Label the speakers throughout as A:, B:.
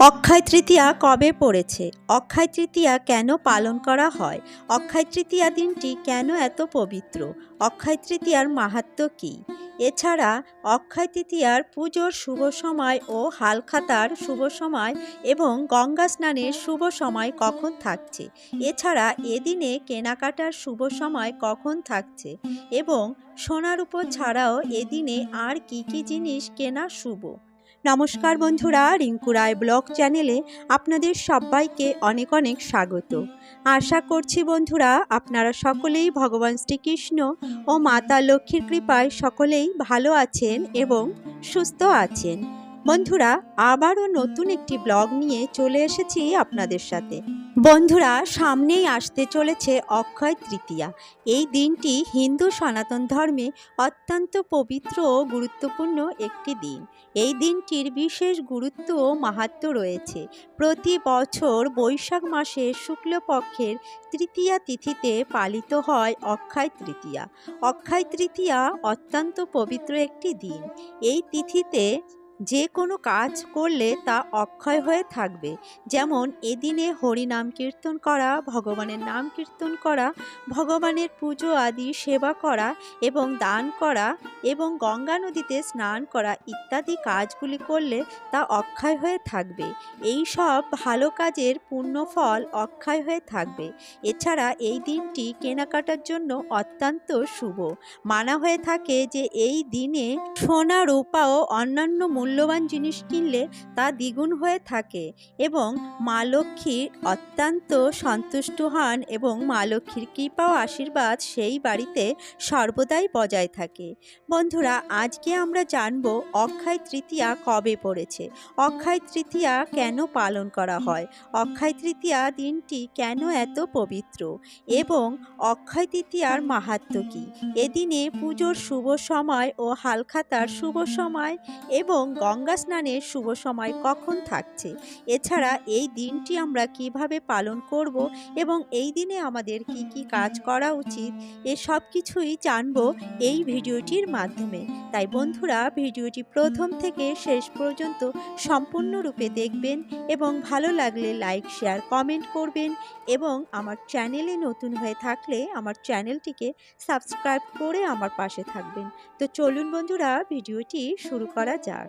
A: অক্ষয় তৃতীয়া কবে পড়েছে? অক্ষয় তৃতীয়া কেন পালন করা হয়? অক্ষয় তৃতীয়া দিনটি কেন এত পবিত্র? অক্ষয় তৃতীয়ার মাহাত্ম্য কী? এছাড়া, অক্ষয় তৃতীয়ার পুজোর শুভ সময় ও হালখাতার শুভ সময় এবং গঙ্গা স্নানের শুভ সময় কখন থাকছে? এছাড়া, এদিনে কেনাকাটার শুভ সময় কখন থাকছে? এবং সোনার উপর ছাড়াও এদিনে আর কি কি জিনিস কেনা শুভ? নমস্কার বন্ধুরা, রিঙ্কু রায় ব্লগ চ্যানেলে আপনাদের সবাইকে অনেক অনেক স্বাগত। আশা করছি বন্ধুরা, আপনারা সকলেই ভগবান শ্রীকৃষ্ণ ও মাতা লক্ষ্মীর কৃপায় সকলেই ভালো আছেন এবং সুস্থ আছেন। বন্ধুরা, আবারও নতুন একটি ব্লগ নিয়ে চলে এসেছি আপনাদের সাথে। বন্ধুরা, সামনেই আসতে চলেছে অক্ষয় তৃতীয়া। এই দিনটি হিন্দু সনাতন ধর্মে অত্যন্ত পবিত্র ও গুরুত্বপূর্ণ একটি দিন। এই দিনটির বিশেষ গুরুত্ব ও মাহাত্ম্য রয়েছে। প্রতি বছর বৈশাখ মাসের শুক্লপক্ষের তৃতীয়া তিথিতে পালিত হয় অক্ষয় তৃতীয়া। অক্ষয় তৃতীয়া অত্যন্ত পবিত্র একটি দিন। এই তিথিতে যে কোনো কাজ করলে তা অক্ষয় হয়ে থাকবে। যেমন, এদিনে হরিনাম কীর্তন করা, ভগবানের নাম কীর্তন করা, ভগবানের পুজো আদি, সেবা করা এবং দান করা এবং গঙ্গা নদীতে স্নান করা ইত্যাদি কাজগুলি করলে তা অক্ষয় হয়ে থাকবে। এই সব ভালো কাজের পুণ্যফল অক্ষয় হয়ে থাকবে। এছাড়া এই দিনটি কেনাকাটার জন্য অত্যন্ত শুভ। মানা হয়ে থাকে যে এই দিনে সোনা, রূপা ও অন্যান্য মূল্যবান জিনিস কিনলে তা দ্বিগুণ হয়ে থাকে এবং মা লক্ষ্মী অত্যন্ত সন্তুষ্ট হন এবং মা লক্ষ্মীর কৃপা ও আশীর্বাদ সেই বাড়িতে সর্বদাই বজায় থাকে। বন্ধুরা, আজকে আমরা জানব অক্ষয় তৃতীয়া কবে পড়েছে? অক্ষয় তৃতীয়া কেন পালন করা হয়? অক্ষয় তৃতীয়া দিনটি কেন এত পবিত্র? এবং অক্ষয় তৃতীয়ার মাহাত্ম্য কী? এদিনে পুজোর শুভ সময় ও হালখাতার শুভ সময় এবং গঙ্গা স্নানের শুভ সময় কখন থাকছে? এছাড়া এই দিনটি আমরা কীভাবে পালন করব এবং এই দিনে আমাদের কি কি কাজ করা উচিত এসব কিছুই জানব এই ভিডিওটির মাধ্যমে। তাই বন্ধুরা, ভিডিওটি প্রথম থেকে শেষ পর্যন্ত সম্পূর্ণরূপে দেখবেন এবং ভালো লাগলে লাইক, শেয়ার, কমেন্ট করবেন এবং আমার চ্যানেলে নতুন হয়ে থাকলে আমার চ্যানেলটিকে সাবস্ক্রাইব করে আমার পাশে থাকবেন। তো চলুন বন্ধুরা, ভিডিওটি শুরু করা যাক।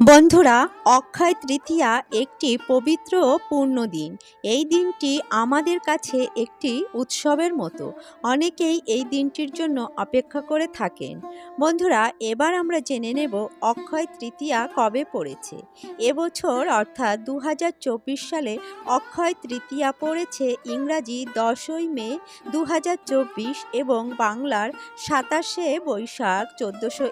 A: বন্ধুরা, অক্ষয় তৃতীয়া একটি পবিত্র পূর্ণ দিন। এই দিনটি আমাদের কাছে একটি উৎসবের মতো। অনেকেই এই দিনটির জন্য অপেক্ষা করে থাকেন। বন্ধুরা, এবার আমরা জেনে নেব অক্ষয় তৃতীয়া কবে পড়েছে। এবছর অর্থাৎ দু হাজার চব্বিশ সালে অক্ষয় তৃতীয়া পড়েছে ইংরাজি দশই মে দু হাজার চব্বিশ এবং বাংলার সাতাশে বৈশাখ চোদ্দোশো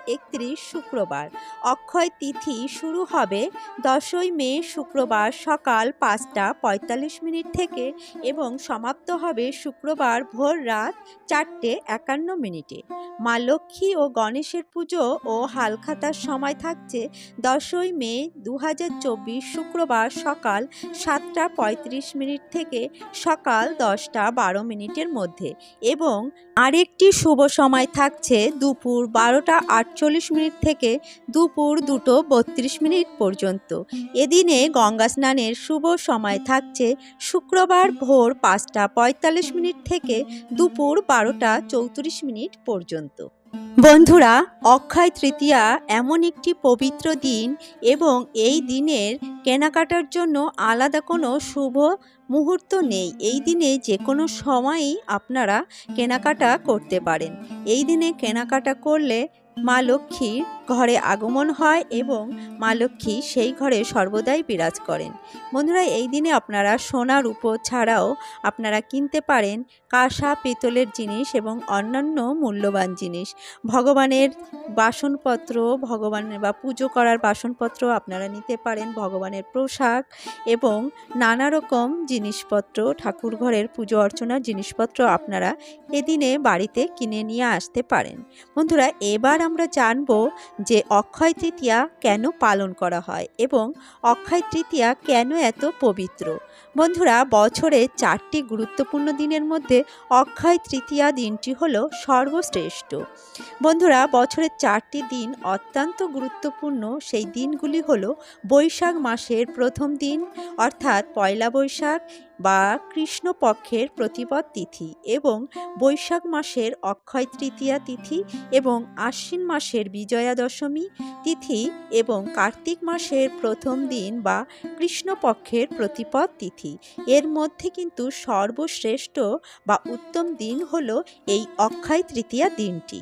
A: শুক্রবার। অক্ষয় তিথি শুরু হবে দশই মে শুক্রবার সকাল পাঁচটা পঁয়তাল্লিশ মিনিট থেকে এবং সমাপ্ত হবে শুক্রবার ভোর রাত চারটে একান্ন মিনিটে। মা লক্ষ্মী ও গণেশের পুজো ও হালখাতার সময় থাকছে দশই মে দু হাজার চব্বিশ শুক্রবার সকাল সাতটা পঁয়ত্রিশ মিনিট থেকে সকাল দশটা বারো মিনিটের মধ্যে এবং আরেকটি শুভ সময় থাকছে দুপুর বারোটা আটচল্লিশ মিনিট থেকে দুপুর দুটো বত্রিশ মিনিট পর্যন্ত। এদিনে গঙ্গা স্নানের শুভ সময় থাকছে শুক্রবার ভোর পাঁচটা পঁয়তাল্লিশ মিনিট থেকে দুপুর বারোটা চৌত্রিশ মিনিট পর্যন্ত। বন্ধুরা, অক্ষয় তৃতীয়া এমন একটি পবিত্র দিন এবং এই দিনের কেনাকাটার জন্য আলাদা কোনো শুভ মুহূর্ত নেই। এই দিনে যে কোনো সময়ই আপনারা কেনাকাটা করতে পারেন। এই দিনে কেনাকাটা করলে মা লক্ষ্মীর ঘরে আগমন হয় এবং মা লক্ষ্মী সেই ঘরে সর্বদাই বিরাজ করেন। বন্ধুরা, এই দিনে আপনারা সোনা উপর ছাড়াও আপনারা কিনতে পারেন কাঁসা, পিতলের জিনিস এবং অন্যান্য মূল্যবান জিনিস। ভগবানের বাসনপত্র, ভগবানের বা পুজো করার বাসনপত্র আপনারা নিতে পারেন, ভগবানের পোশাক এবং নানা রকম জিনিসপত্র, ঠাকুর ঘরের পুজো অর্চনার জিনিসপত্র আপনারা এদিনে বাড়িতে কিনে নিয়ে আসতে পারেন। বন্ধুরা, এবার আমরা জানব যে অক্ষয় তৃতীয়া কেন পালন করা হয় এবং অক্ষয় তৃতীয়া কেন এত পবিত্র? বন্ধুরা, বছরে চারটি গুরুত্বপূর্ণ দিনের মধ্যে অক্ষয় তৃতীয়া দিনটি হল সর্বশ্রেষ্ঠ। বন্ধুরা, বছরের চারটি দিন অত্যন্ত গুরুত্বপূর্ণ। সেই দিনগুলি হল বৈশাখ মাসের প্রথম দিন, অর্থাৎ পয়লা বৈশাখ বা কৃষ্ণপক্ষের প্রতিপদ তিথি এবং বৈশাখ মাসের অক্ষয় তৃতীয়া তিথি এবং আশ্বিন মাসের বিজয়া দশমী তিথি এবং কার্তিক মাসের প্রথম দিন বা কৃষ্ণপক্ষের প্রতিপদ তিথি। এর মধ্যে কিন্তু সর্বশ্রেষ্ঠ বা উত্তম দিন হল এই অক্ষয় তৃতীয়া দিনটি।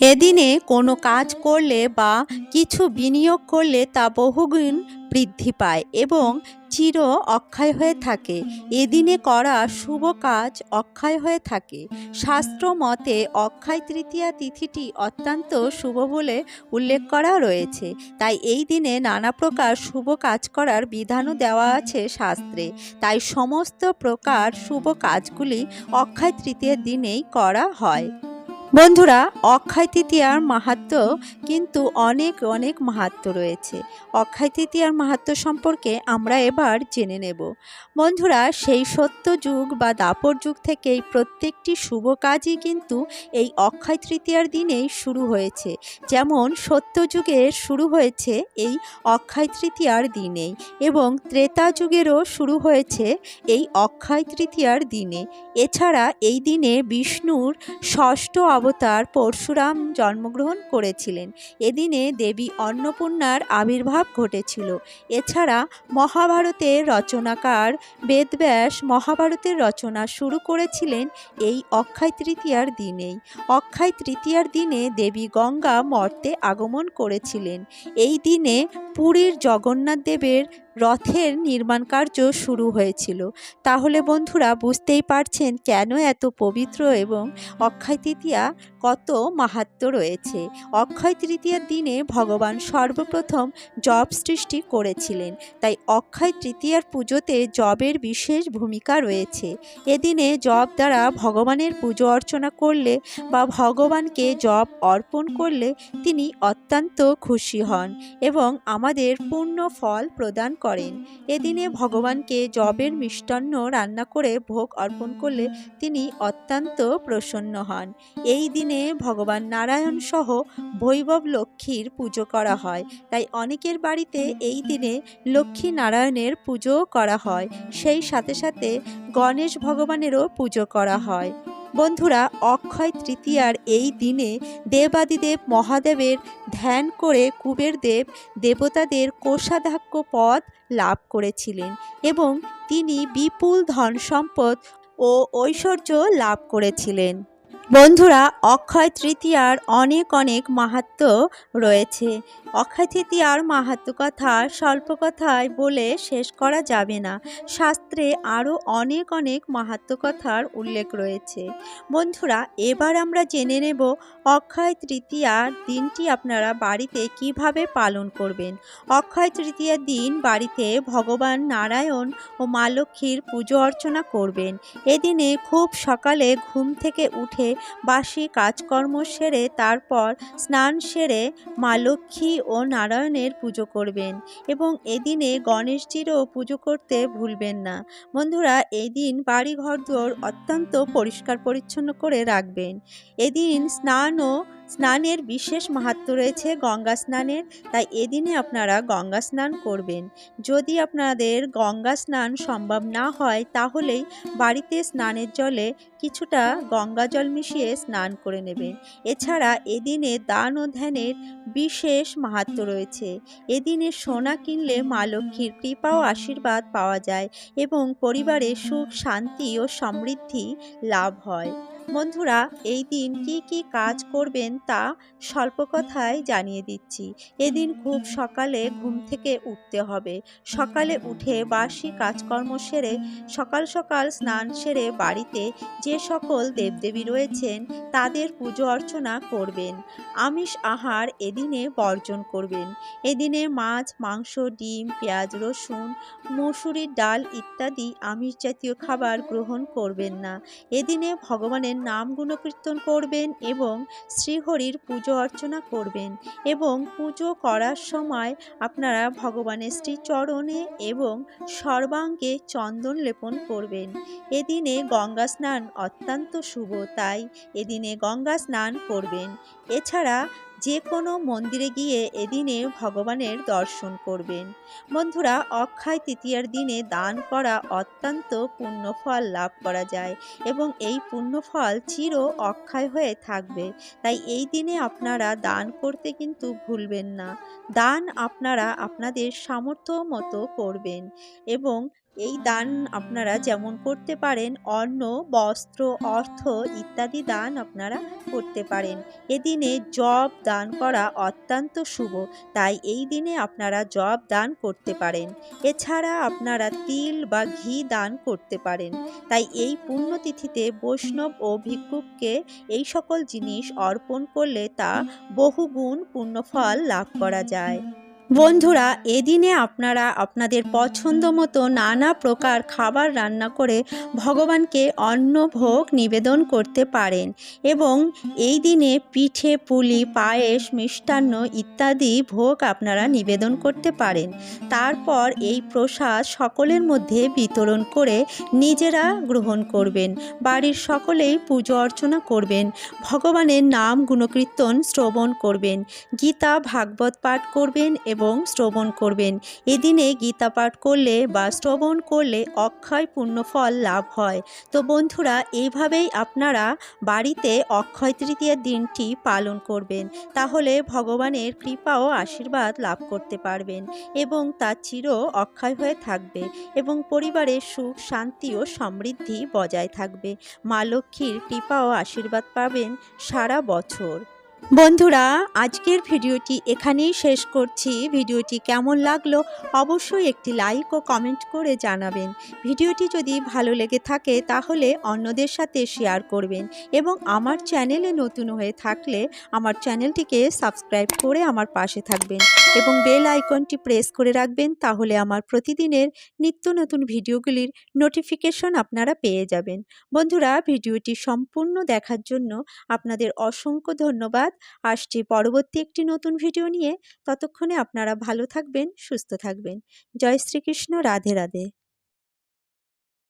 A: এদিনে কোনো কাজ করলে বা কিছু বিনিয়োগ করলে তা বহুগুণ বৃদ্ধি পায় এবং চির অক্ষয় হয়ে থাকে। এদিনে করা শুভ কাজ অক্ষয় হয়ে থাকে। শাস্ত্র মতে অক্ষয় তৃতীয়া তিথিটি অত্যন্ত শুভ বলে উল্লেখ করা রয়েছে। তাই এই দিনে নানা প্রকার শুভ কাজ করার বিধানও দেওয়া আছে শাস্ত্রে। তাই সমস্ত প্রকার শুভ কাজগুলি অক্ষয় তৃতীয়ার দিনেই করা হয়। বন্ধুরা, অক্ষয় তৃতীয়ার মাহাত্ম কিন্তু অনেক অনেক মাহাত্ম রয়েছে। অক্ষয় তৃতীয়ার মাহাত্ম সম্পর্কে আমরা এবার জেনে নেব। বন্ধুরা, সেই সত্য যুগ বা দাপর যুগ থেকেই প্রত্যেকটি শুভ কাজই কিন্তু এই অক্ষয় তৃতীয়ার দিনেই শুরু হয়েছে। যেমন, সত্য যুগের শুরু হয়েছে এই অক্ষয় তৃতীয়ার দিনেই এবং ত্রেতা যুগেরও শুরু হয়েছে এই অক্ষয় তৃতীয়ার দিনে। এছাড়া এই দিনে বিষ্ণুর ষষ্ঠ অবতার পরশুরাম জন্মগ্রহণ করেছিলেন। এদিনে দেবী অন্নপূর্ণার আবির্ভাব ঘটেছিল। এছাড়া মহাভারতের রচনাকার বেদব্যাস মহাভারতের রচনা শুরু করেছিলেন এই অক্ষয় তৃতীয়ার দিনেই। অক্ষয় তৃতীয়ার দিনে দেবী গঙ্গা মর্তে আগমন করেছিলেন। এই দিনে পুরীর জগন্নাথ দেবের রথের নির্মাণ কার্য শুরু হয়েছিল। তাহলে বন্ধুরা বুঝতেই পারছেন কেন এত পবিত্র এবং অক্ষয় তৃতীয়া কত মাহাত্ম রয়েছে। অক্ষয় তৃতীয়ার দিনে ভগবান সর্বপ্রথম জব সৃষ্টি করেছিলেন, তাই অক্ষয় তৃতীয়ার পুজোতে জবের বিশেষ ভূমিকা রয়েছে। এদিনে জব দ্বারা ভগবানের পুজো অর্চনা করলে বা ভগবানকে জব অর্পণ করলে তিনি অত্যন্ত খুশি হন এবং আমাদের পূর্ণ ফল প্রদান করেন। এদিনে ভগবানকে জবের মিষ্টান্ন রান্না করে ভোগ অর্পণ করলে তিনি অত্যন্ত প্রসন্ন হন। এই দিনে ভগবান নারায়ণ সহ বৈভব লক্ষ্মীর পুজো করা হয়। তাই অনেকের বাড়িতে এই দিনে লক্ষ্মী নারায়ণের পুজো করা হয়। সেই সাথে সাথে গণেশ ভগবানেরও পুজো করা হয়। বন্ধুরা, অক্ষয় তৃতীয়ার এই দিনে দেবাদিদেব মহাদেবের ধ্যান করে কুবের দেব দেবতাদের কোষাধ্যক্ষ পদ লাভ করেছিলেন এবং তিনি বিপুল ধন সম্পদ ও ঐশ্বর্য লাভ করেছিলেন। বন্ধুরা, অক্ষয় তৃতীয়ার অনেক অনেক মাহাত্ম রয়েছে। অক্ষয় তৃতীয়ার মাহাত্ম কথা স্বল্প কথায় বলে শেষ করা যাবে না। শাস্ত্রে আরও অনেক অনেক মাহাত্ম কথার উল্লেখ রয়েছে। বন্ধুরা, এবার আমরা জেনে নেব অক্ষয় তৃতীয়ার দিনটি আপনারা বাড়িতে কীভাবে পালন করবেন। অক্ষয় তৃতীয়ার দিন বাড়িতে ভগবান নারায়ণ ও মা লক্ষ্মীর পুজো অর্চনা করবেন। এদিনে খুব সকালে ঘুম থেকে উঠে বাসি কাজকর্ম সেরে তারপর স্নান সেরে মা লক্ষ্মী ও নারায়ণের পুজো করবেন এবং এদিনে গণেশজিরও পুজো করতে ভুলবেন না। বন্ধুরা, এদিন বাড়ি ঘরদোর অত্যন্ত পরিষ্কার পরিচ্ছন্ন করে রাখবেন। এদিন স্নান ও স্নানের বিশেষ মাহাত্ম রয়েছে গঙ্গা স্নানের, তাই এদিনে আপনারা গঙ্গা স্নান করবেন। যদি আপনাদের গঙ্গা স্নান সম্ভব না হয়, তাহলেই বাড়িতে স্নানের জলে কিছুটা গঙ্গা জল মিশিয়ে স্নান করে নেবেন। এছাড়া এদিনে দান ও ধ্যানের বিশেষ মাহাত্ম রয়েছে। এদিনে সোনা কিনলে মা লক্ষ্মীর কৃপা ও আশীর্বাদ পাওয়া যায় এবং পরিবারে সুখ, শান্তি ও সমৃদ্ধি লাভ হয়। বন্ধুরা, এই দিন কি কি কাজ করবেন তা স্বল্প কথায় জানিয়ে দিচ্ছি। এদিন খুব সকালে ঘুম থেকে উঠতে হবে। সকালে উঠে বাসি কাজকর্ম সেরে, সকাল সকাল স্নান সেরে বাড়িতে যে সকল দেবদেবী রয়েছেন, তাদের পুজো অর্চনা করবেন। আমিষ আহার এদিনে বর্জন করবেন। এদিনে মাছ, মাংস, ডিম, পেঁয়াজ, রসুন, মসুরির ডাল ইত্যাদি আমিষ জাতীয় খাবার গ্রহণ করবেন না। এদিনে ভগবানের ভগবানের নাম গুণকীর্তন করবেন এবং শ্রীহরির পুজো অর্চনা করবেন এবং পুজো করার সময় আপনারা ভগবানের শ্রীচরণে এবং সর্বাঙ্গে চন্দন লেপন করবেন। এদিনে গঙ্গা স্নান অত্যন্ত শুভ, তাই এদিনে গঙ্গা স্নান করবেন। এছাড়া যে কোনো মন্দিরে গিয়ে এদিনে ভগবানের দর্শন করবেন। বন্ধুরা, অক্ষয় তৃতীয়ার দিনে দান করা অত্যন্ত পুণ্যফল লাভ করা যায় এবং এই পুণ্যফল চির অক্ষয় হয়ে থাকবে। তাই এই দিনে আপনারা দান করতে কিন্তু ভুলবেন না। দান আপনারা আপনাদের সামর্থ্য মতো করবেন এবং এই দান আপনারা যেমন করতে পারেন, অন্ন, বস্ত্র, অর্থ ইত্যাদি দান আপনারা করতে পারেন। এদিনে জব দান করা অত্যন্ত শুভ, তাই এই দিনে আপনারা জব দান করতে পারেন। এছাড়া আপনারা তিল বা ঘি দান করতে পারেন। তাই এই পুণ্যতিথিতে বৈষ্ণব ও ভিক্ষুককে এই সকল জিনিস অর্পণ করলে তা বহুগুণ পুণ্যফল লাভ করা যায়। বন্ধুরা, এদিনে আপনারা আপনাদের পছন্দ মতো নানা প্রকার খাবার রান্না করে ভগবানকে অন্ন ভোগ নিবেদন করতে পারেন এবং এই দিনে পিঠে, পুলি, পায়েস, মিষ্টান্ন ইত্যাদি ভোগ আপনারা নিবেদন করতে পারেন। তারপর এই প্রসাদ সকলের মধ্যে বিতরণ করে নিজেরা গ্রহণ করবেন। বাড়ির সকলেই পুজো অর্চনা করবেন। ভগবানের নাম গুণকীর্তন শ্রবণ করবেন। গীতা, ভাগবত পাঠ করবেন এবং শ্রবণ করবেন। এদিনে গীতা পাঠ করলে বা শ্রবণ করলে অক্ষয় পুণ্যফল লাভ হয়। তো বন্ধুরা, এইভাবেই আপনারা বাড়িতে অক্ষয় তৃতীয়ার দিনটি পালন করবেন। তাহলে ভগবানের কৃপা ও আশীর্বাদ লাভ করতে পারবেন এবং তা চির অক্ষয় হয়ে থাকবে এবং পরিবারের সুখ, শান্তি ও সমৃদ্ধি বজায় থাকবে। মা লক্ষ্মীর কৃপা ও আশীর্বাদ পাবেন সারা বছর। বন্ধুরা, আজকের ভিডিওটি এখানেই শেষ করছি। ভিডিওটি কেমন লাগল অবশ্যই একটি লাইক ও কমেন্ট করে জানাবেন। ভিডিওটি যদি ভালো লেগে থাকে তাহলে অন্যদের সাথে শেয়ার করবেন এবং আমার চ্যানেলে নতুন হয়ে থাকলে আমার চ্যানেলটিকে সাবস্ক্রাইব করে আমার পাশে থাকবেন এবং বেল আইকনটি প্রেস করে রাখবেন তাহলে আমার প্রতিদিনের নিত্য নতুন ভিডিওগুলির নোটিফিকেশন আপনারা পেয়ে যাবেন। বন্ধুরা, ভিডিওটি সম্পূর্ণ দেখার জন্য আপনাদের অসংখ্য ধন্যবাদ। আসছি। পরবর্তী একটি নতুন ভিডিও নিয়ে ততক্ষণে আপনারা ভালো থাকবেন, সুস্থ থাকবেন। জয় শ্রীকৃষ্ণ, রাধে রাধে।